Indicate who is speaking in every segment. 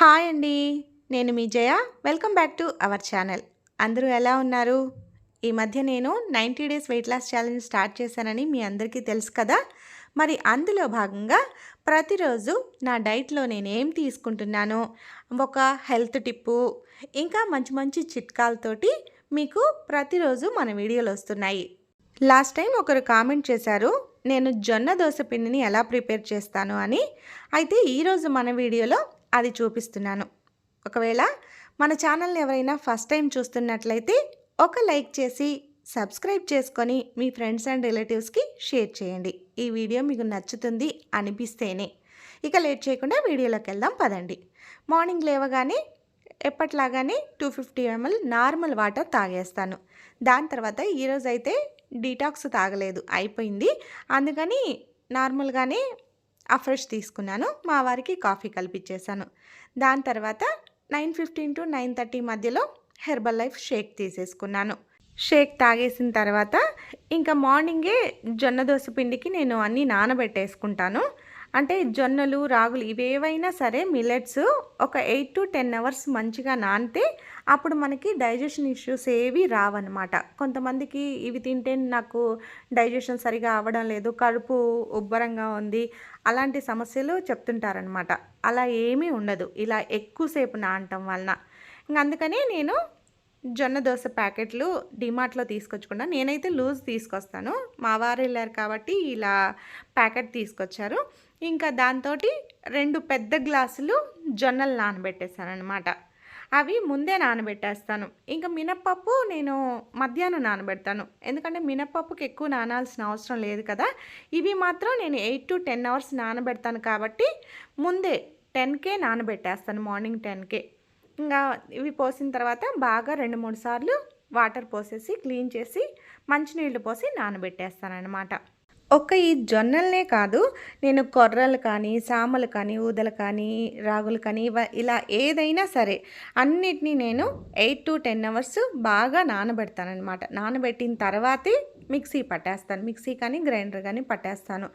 Speaker 1: Hi అండి నేను మీ Jaya. Welcome back to our channel. అందరూ ఎలా ఉన్నారు? ఈ మధ్య నేను ninety days weight loss challenge start చేశానని మీ అందరికీ తెలుసు కదా? మరి అందులో భాగంగా ప్రతిరోజు నా డైట్లో నేను ఏం తీసుకుంటున్నానో ఒక హెల్త్ టిప్పు ఇంకా మంచి మంచి చిట్కాలతోటి మీకు ప్రతిరోజు మన వీడియోలు వస్తున్నాయి. లాస్ట్ టైం ఒకరు కామెంట్ చేశారు నేను జొన్న దోశ పిండిని ఎలా ప్రిపేర్ చేస్తాను అని. అయితే ఈరోజు మన వీడియోలో అది చూపిస్తున్నాను. ఒకవేళ మన ఛానల్ని ఎవరైనా ఫస్ట్ టైం చూస్తున్నట్లయితే ఒక లైక్ చేసి సబ్స్క్రైబ్ చేసుకొని మీ ఫ్రెండ్స్ అండ్ రిలేటివ్స్కి షేర్ చేయండి. ఈ వీడియో మీకు నచ్చుతుంది అనిపిస్తేనే. ఇక లేట్ చేయకుండా వీడియోలోకి వెళ్దాం పదండి. మార్నింగ్ లేవగానే ఎప్పట్లాగానే two fifty ML normal water తాగేస్తాను. దాని తర్వాత ఈరోజైతే డీటాక్స్ తాగలేదు అయిపోయింది. అందుకని నార్మల్గానే ఆ ఫ్రెష్ తీసుకున్నాను. మా వారికి కాఫీ కల్పించేశాను దాని తర్వాత nine fifteen to nine thirty మధ్యలో హెర్బల్ లైఫ్ షేక్ తీసేసుకున్నాను. షేక్ తాగేసిన తర్వాత ఇంకా మార్నింగే జొన్న దోశ పిండికి నేను అన్నీ నానబెట్టేసుకుంటాను. అంటే జొన్నలు రాగులు ఇవేవైనా సరే మిల్లెట్స్ ఒక ఎయిట్ టు టెన్ అవర్స్ మంచిగా నానితే అప్పుడు మనకి డైజెషన్ ఇష్యూస్ ఏవి రావన్నమాట. కొంతమందికి ఇవి తింటే నాకు డైజెషన్ సరిగా అవ్వడం లేదు కడుపు ఉబ్బరంగా ఉంది అలాంటి సమస్యలు చెప్తుంటారనమాట అలా ఏమీ ఉండదు. ఇలా ఎక్కువసేపు నానటం వలన. ఇంక అందుకనే నేను జొన్న దోశ ప్యాకెట్లు డిమార్ట్లో తీసుకొచ్చుకున్నా. నేనైతే లూజ్ తీసుకొస్తాను. మా వారు వెళ్ళారు కాబట్టి ఇలా ప్యాకెట్ తీసుకొచ్చారు. ఇంకా దాంతో రెండు పెద్ద గ్లాసులు జొన్నలు నానబెట్టేస్తాను అనమాట అవి ముందే నానబెట్టేస్తాను. ఇంకా మినప్పప్పు నేను మధ్యాహ్నం నానబెడతాను. ఎందుకంటే మినప్పప్పుకి ఎక్కువ నానాల్సిన అవసరం లేదు కదా. ఇవి మాత్రం నేను ఎయిట్ టు టెన్ అవర్స్ నానబెడతాను కాబట్టి ముందే టెన్కే నానబెట్టేస్తాను మార్నింగ్ టెన్కే ఇంకా ఇవి పోసిన తర్వాత బాగా రెండు మూడు సార్లు వాటర్ పోసేసి క్లీన్ చేసి మంచినీళ్ళు పోసి నానబెట్టేస్తాను అనమాట ఒక్క ఈ జొన్నలనే కాదు నేను కొర్రలు కానీ సామలు కానీ ఊదలు కానీ రాగులు కానీ ఇవ ఇలా ఏదైనా సరే అన్నిటినీ నేను ఎయిట్ టు టెన్ అవర్స్ బాగా నానబెడతానమాట నానబెట్టిన తర్వాతే మిక్సీ పట్టేస్తాను. మిక్సీ కానీ గ్రైండర్ కానీ పట్టేస్తాను.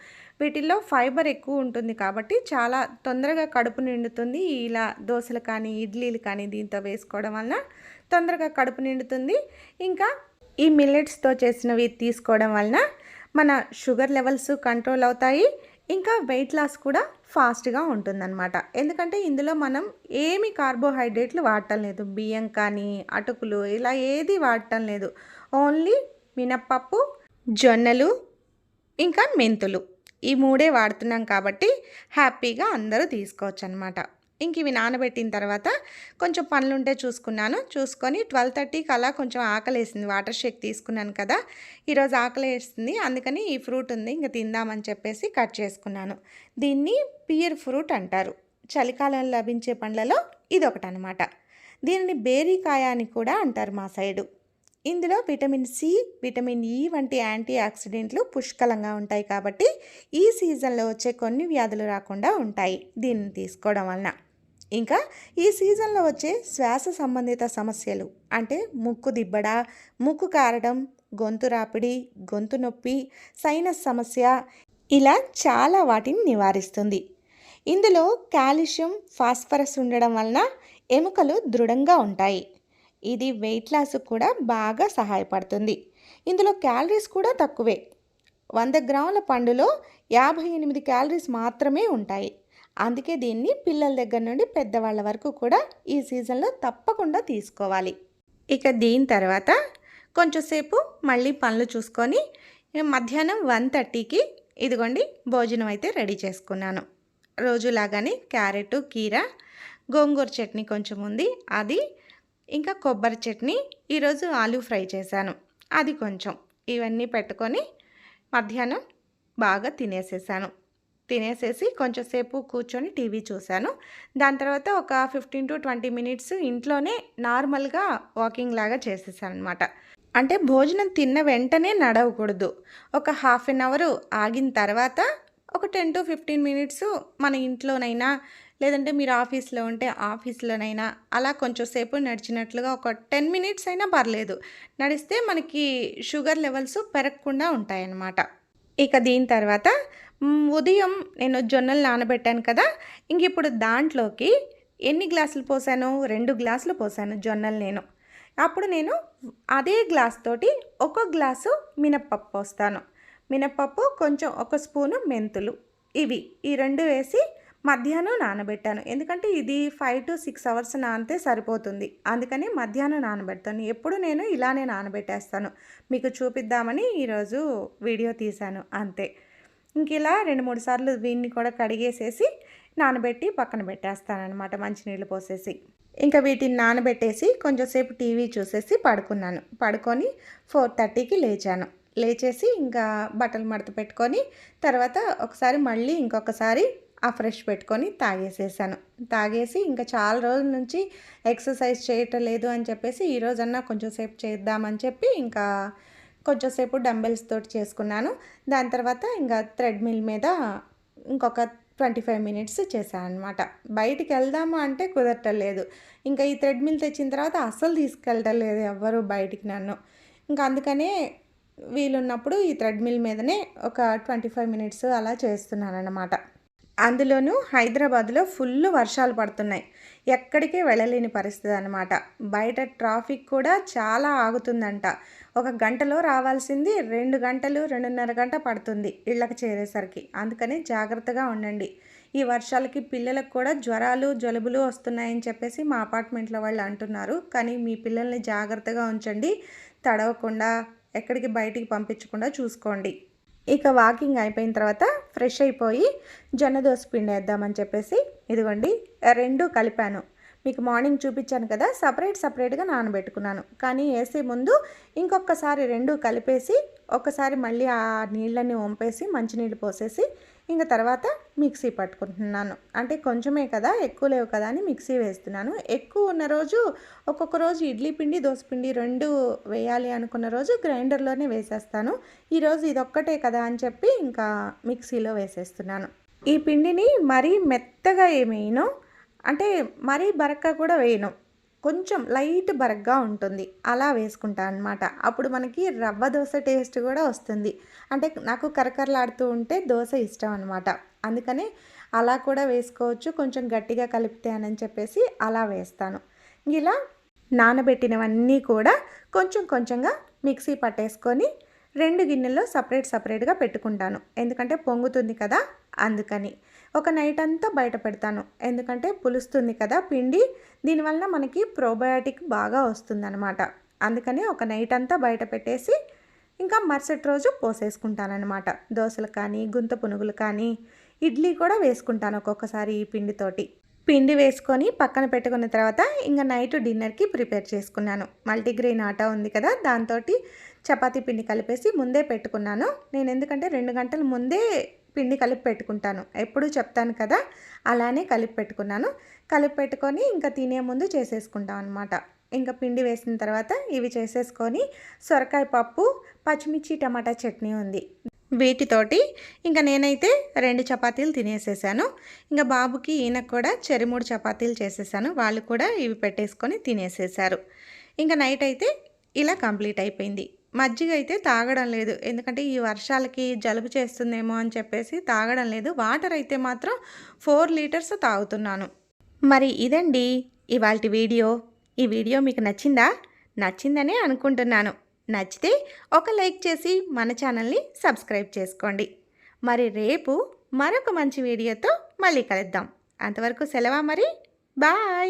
Speaker 1: వీటిల్లో ఫైబర్ ఎక్కువ ఉంటుంది కాబట్టి చాలా తొందరగా కడుపు నిండుతుంది. ఇలా దోశలు కానీ ఇడ్లీలు కానీ దీంతో వేసుకోవడం వలన తొందరగా కడుపు నిండుతుంది. ఇంకా ఈ మిల్లెట్స్తో చేసినవి తీసుకోవడం వలన మన షుగర్ లెవెల్స్ కంట్రోల్ అవుతాయి. ఇంకా వెయిట్ లాస్ కూడా ఫాస్ట్గా ఉంటుందన్నమాట. ఎందుకంటే ఇందులో మనం ఏమి కార్బోహైడ్రేట్లు వాడటం లేదు. బియ్యం కానీ అటుకులు ఇలా ఏది వాడటం లేదు. ఓన్లీ మినప్పప్పు జొన్నలు ఇంకా మెంతులు. ఈ మూడే వాడుతున్నాం కాబట్టి హ్యాపీగా అందరూ తీసుకోవచ్చు అనమాట ఇంక ఇవి నానబెట్టిన తర్వాత కొంచెం పనులుంటే చూసుకున్నాను. చూసుకొని ట్వెల్వ్ థర్టీకి అలా కొంచెం ఆకలి వేసింది వాటర్ షేక్ తీసుకున్నాను కదా. ఈరోజు ఆకలి వేస్తుంది అందుకని ఈ ఫ్రూట్ ఉంది. ఇంక తిందామని చెప్పేసి కట్ చేసుకున్నాను. దీన్ని పియర్ ఫ్రూట్ అంటారు. చలికాలంలో లభించే పండ్లలో ఇది ఒకటి అనమాట దీనిని బేరీకాయ అని కూడా అంటారు మా సైడు. ఇందులో విటమిన్ సి విటమిన్ ఈ వంటి యాంటీ ఆక్సిడెంట్లు పుష్కలంగా ఉంటాయి కాబట్టి ఈ సీజన్లో వచ్చే కొన్ని వ్యాధులు రాకుండా ఉంటాయి. దీన్ని తీసుకోవడం వలన. ఇంకా ఈ సీజన్లో వచ్చే శ్వాస సంబంధిత సమస్యలు అంటే ముక్కు దిబ్బడ ముక్కు కారడం గొంతు రాపిడి గొంతు నొప్పి సైనస్ సమస్య ఇలా చాలా వాటిని నివారిస్తుంది. ఇందులో కాల్షియం ఫాస్ఫరస్ ఉండడం వలన ఎముకలు దృఢంగా ఉంటాయి. ఇది వెయిట్ లాస్ కూడా బాగా సహాయపడుతుంది. ఇందులో క్యాలరీస్ కూడా తక్కువే. వంద గ్రాముల పండులో యాభై ఎనిమిది క్యాలరీస్ మాత్రమే ఉంటాయి. అందుకే దీన్ని పిల్లల దగ్గర నుండి పెద్దవాళ్ళ వరకు కూడా ఈ సీజన్లో తప్పకుండా తీసుకోవాలి. ఇక దీని తర్వాత కొంచెంసేపు మళ్ళీ పనులు చూసుకొని మధ్యాహ్నం వన్ థర్టీకి ఇదిగోండి భోజనం అయితే రెడీ చేసుకున్నాను. రోజులాగానే క్యారెట్ కీర గోంగూర చట్నీ కొంచెం ఉంది. అది ఇంకా కొబ్బరి చట్నీ ఈరోజు ఆలు ఫ్రై చేశాను. అది కొంచెం. ఇవన్నీ పెట్టుకొని మధ్యాహ్నం బాగా తినేసేసాను. తినేసేసి కొంచెంసేపు కూర్చొని టీవీ చూశాను. దాని తర్వాత ఒక ఫిఫ్టీన్ టు ట్వంటీ మినిట్స్ ఇంట్లోనే నార్మల్గా వాకింగ్ లాగా చేసేసాను అనమాట అంటే భోజనం తిన్న వెంటనే నడవకూడదు. ఒక హాఫ్ అన్ అవర్ ఆగిన తర్వాత ఒక టెన్ టు ఫిఫ్టీన్ మినిట్స్ మన ఇంట్లోనైనా లేదంటే మీరు ఆఫీస్లో ఉంటే ఆఫీస్లోనైనా అలా కొంచెం సేపు నడిచినట్లుగా ఒక టెన్ మినిట్స్ అయినా పర్లేదు. నడిస్తే మనకి షుగర్ లెవెల్స్ పెరగకుండా ఉంటాయన్నమాట. ఇక దీని తర్వాత ఉదయం నేను జొన్నలు నానబెట్టాను కదా ఇంక ఇప్పుడు దాంట్లోకి ఎన్ని గ్లాసులు పోసాను? రెండు గ్లాసులు పోసాను జొన్నలు నేను. అప్పుడు నేను అదే గ్లాస్ తోటి ఒక గ్లాసు మినప్పప్పు పోస్తాను. మినప్పప్పు కొంచెం ఒక స్పూను మెంతులు. ఇవి ఈ రెండు వేసి మధ్యాహ్నం నానబెట్టాను. ఎందుకంటే ఇది ఫైవ్ టు సిక్స్ అవర్స్ నానితే సరిపోతుంది. అందుకని మధ్యాహ్నం నానబెడతాను. ఎప్పుడు నేను ఇలానే నానబెట్టేస్తాను. మీకు చూపిద్దామని ఈరోజు వీడియో తీశాను. అంతే. ఇంక ఇలా రెండు మూడు సార్లు వీన్ని కూడా కడిగేసేసి నానబెట్టి పక్కన పెట్టేస్తానమాట మంచినీళ్ళు పోసేసి. ఇంకా వీటిని నానబెట్టేసి కొంచెంసేపు టీవీ చూసేసి పడుకున్నాను. పడుకొని ఫోర్ థర్టీకి లేచాను. లేచేసి ఇంకా బట్టలు మడత పెట్టుకొని తర్వాత ఒకసారి మళ్ళీ ఇంకొకసారి ఆ ఫ్రెష్ పెట్టుకొని తాగేసేసాను. తాగేసి ఇంకా చాలా రోజుల నుంచి ఎక్సర్సైజ్ చేయటం లేదు అని చెప్పేసి ఈరోజన్నా కొంచెం సేపు చేద్దామని చెప్పి ఇంకా కొంచెంసేపు డంబెల్స్ తోటి చేసుకున్నాను. దాని తర్వాత ఇంకా థ్రెడ్మిల్ మీద ఇంకొక ట్వంటీ ఫైవ్ మినిట్స్ చేశాను అనమాట బయటికి వెళ్దాము అంటే కుదరటం లేదు. ఇంకా ఈ థ్రెడ్మిల్ తెచ్చిన తర్వాత అస్సలు తీసుకెళ్ళటం లేదు ఎవ్వరు బయటికి నన్ను. ఇంకా అందుకనే వీలున్నప్పుడు ఈ థ్రెడ్మిల్ మీదనే ఒక ట్వంటీ ఫైవ్ మినిట్స్ అలా చేస్తున్నాను అనమాట అందులోనూ హైదరాబాద్లో ఫుల్ వర్షాలు పడుతున్నాయి. ఎక్కడికి వెళ్ళలేని పరిస్థితి అనమాట బయట ట్రాఫిక్ కూడా చాలా ఆగుతుందంట. ఒక గంటలో రావాల్సింది రెండు గంటలు రెండున్నర గంట పడుతుంది ఇళ్ళకి చేరేసరికి. అందుకని జాగ్రత్తగా ఉండండి. ఈ వర్షాలకి పిల్లలకు కూడా జ్వరాలు జలుబులు వస్తున్నాయని చెప్పేసి మా అపార్ట్మెంట్లో వాళ్ళు అంటున్నారు. కానీ మీ పిల్లల్ని జాగ్రత్తగా ఉంచండి. తడవకుండా ఎక్కడికి బయటికి పంపించకుండా చూసుకోండి. ఇక వాకింగ్ అయిపోయిన తర్వాత ఫ్రెష్ అయిపోయి జొన్న దోశ పిండి వేద్దామని చెప్పేసి ఇదిగోండి రెండు కలిపాను. మీకు మార్నింగ్ చూపించాను కదా సపరేట్ సపరేట్గా నానబెట్టుకున్నాను. కానీ వేసే ముందు ఇంకొకసారి రెండు కలిపేసి ఒకసారి మళ్ళీ ఆ నీళ్ళని వంపేసి మంచినీళ్ళు పోసేసి ఇంకా తర్వాత మిక్సీ పట్టుకుంటున్నాను. అంటే కొంచెమే కదా ఎక్కువ లేవు కదా అని మిక్సీ వేస్తున్నాను. ఎక్కువ ఉన్న రోజు ఒక్కొక్క రోజు ఇడ్లీ పిండి దోశ పిండి రెండు వేయాలి అనుకున్న రోజు గ్రైండర్లోనే వేసేస్తాను. ఈరోజు ఇదొక్కటే కదా అని చెప్పి ఇంకా మిక్సీలో వేసేస్తున్నాను. ఈ పిండిని మరీ మెత్తగా ఏమేయను? అంటే మరీ బరక్క కూడా వేయను. కొంచెం లైట్ బరగ్గా ఉంటుంది. అలా వేసుకుంటాను అనమాట అప్పుడు మనకి రవ్వ దోశ టేస్ట్ కూడా వస్తుంది. అంటే నాకు కరకరలాడుతూ ఉంటే దోశ ఇష్టం అనమాట అందుకని అలా కూడా వేసుకోవచ్చు. కొంచెం గట్టిగా కలిపితే అని చెప్పేసి అలా వేస్తాను. ఇలా నానబెట్టినవన్నీ కూడా కొంచెం కొంచెంగా మిక్సీ పట్టేసుకొని రెండు గిన్నెల్లో సపరేట్ సపరేట్గా పెట్టుకుంటాను. ఎందుకంటే పొంగుతుంది కదా అందుకని. ఒక నైట్ అంతా బయట పెడతాను. ఎందుకంటే పులుస్తుంది కదా పిండి దీనివల్ల మనకి ప్రోబయాటిక్ బాగా వస్తుందన్నమాట. అందుకని ఒక నైట్ అంతా బయట పెట్టేసి ఇంకా మరుసటి రోజు పోసేసుకుంటానమాట దోశలు కానీ గుంత పునుగులు కానీ ఇడ్లీ కూడా వేసుకుంటాను ఒక్కొక్కసారి ఈ పిండితోటి. పిండి వేసుకొని పక్కన పెట్టుకున్న తర్వాత ఇంకా నైట్ డిన్నర్కి ప్రిపేర్ చేసుకున్నాను. మల్టీగ్రెయిన్ ఆటా ఉంది కదా దాంతో చపాతీ పిండి కలిపేసి ముందే పెట్టుకున్నాను. నేను ఎందుకంటే రెండు గంటల ముందే పిండి కలిపి పెట్టుకుంటాను. ఎప్పుడు చెప్తాను కదా అలానే కలిపి పెట్టుకున్నాను. కలిపి పెట్టుకొని ఇంకా తినే ముందు చేసేసుకుంటాం అనమాట ఇంకా పిండి వేసిన తర్వాత ఇవి చేసేసుకొని సొరకాయ పప్పు పచ్చిమిర్చి టమాటా చట్నీ ఉంది. వీటితోటి ఇంకా నేనైతే రెండు చపాతీలు తినేసేసాను. ఇంకా బాబుకి ఈయనకు కూడా చెరిమూడు చపాతీలు చేసేసాను. వాళ్ళు కూడా ఇవి పెట్టేసుకొని తినేసేసారు ఇంకా నైట్ అయితే ఇలా కంప్లీట్ అయిపోయింది. మజ్జిగ అయితే తాగడం లేదు. ఎందుకంటే ఈ వర్షాలకి జలుబు చేస్తుందేమో అని చెప్పేసి తాగడం లేదు. వాటర్ అయితే మాత్రం ఫోర్ లీటర్స్ తాగుతున్నాను. మరి ఇదండి ఇవాళ వీడియో. ఈ వీడియో మీకు నచ్చిందా? నచ్చిందనే అనుకుంటున్నాను. నచ్చితే ఒక లైక్ చేసి మన ఛానల్ని సబ్స్క్రైబ్ చేసుకోండి. మరి రేపు మరొక మంచి వీడియోతో మళ్ళీ కలుద్దాం. అంతవరకు సెలవా మరి? బాయ్!